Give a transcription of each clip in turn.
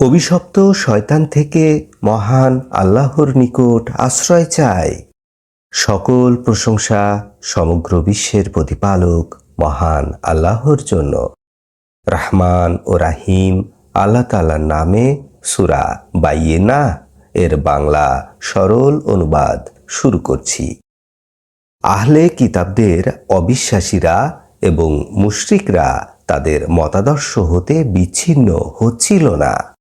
অভিশপ্ত শয়তান থেকে মহান আল্লাহর নিকট আশ্রয় চায়। সকল প্রশংসা সমগ্র বিশ্বের প্রতিপালক মহান আল্লাহর জন্য। রহমান ও রাহিম আল্লাহ তালার নামে সুরা বাইয়ে না এর বাংলা সরল অনুবাদ শুরু করছি। আহলে কিতাবদের অবিশ্বাসীরা এবং মুশরিকরা তাদের মতাদর্শ হতে বিচ্ছিন্ন হচ্ছিল না।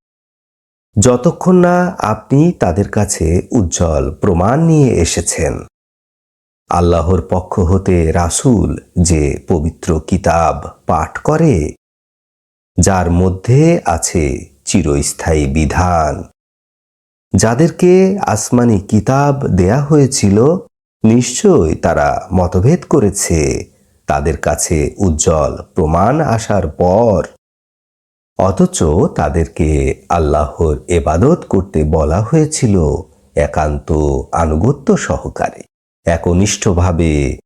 যতক্ষণ না আপনি তাদের কাছে উজ্জ্বল প্রমাণ নিয়ে এসেছেন। আল্লাহর পক্ষ হতে রাসুল যে পবিত্র কিতাব পাঠ করে, যার মধ্যে আছে চিরস্থায়ী বিধান। যাদেরকে আসমানি কিতাব দেয়া হয়েছিল, নিশ্চয় তারা মতভেদ করেছে। তাদের কাছে উজ্জ্বল প্রমাণ আসার পর অথচ তাদেরকে আল্লাহর এবাদত করতে বলা হয়েছিল একান্ত আনুগত্য সহকারে, একনিষ্ঠভাবে,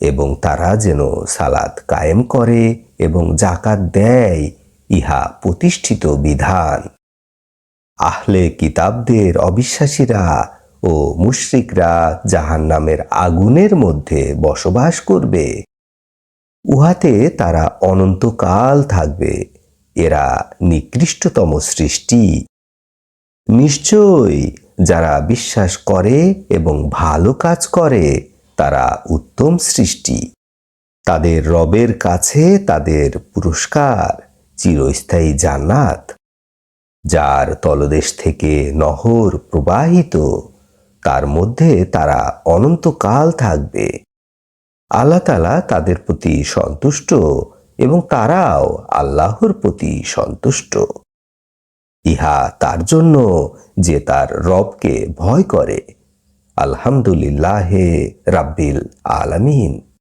এবং তারা যেন সালাত কায়েম করে এবং জাকাত দেয়, ইহা প্রতিষ্ঠিত বিধান। আহলে কিতাবদের অবিশ্বাসীরা ও মুশরিকরা জাহান নামের আগুনের মধ্যে বসবাস করবে। উহাতে তারা অনন্তকাল থাকবে। এরা নিকৃষ্টতম সৃষ্টি। নিশ্চয় যারা বিশ্বাস করে এবং ভালো কাজ করে, তারা উত্তম সৃষ্টি। তাদের রবের কাছে তাদের পুরস্কার চিরস্থায়ী জান্নাত, যার তলদেশ থেকে নহর প্রবাহিত, তার মধ্যে তারা অনন্তকাল থাকবে। আল্লাহ তাদের প্রতি সন্তুষ্ট এবং তারাও আল্লাহর প্রতি সন্তুষ্ট। ইহা তার জন্য যে তার রবকে ভয় করে। আলহামদুলিল্লাহে রাব্বিল আলামিন।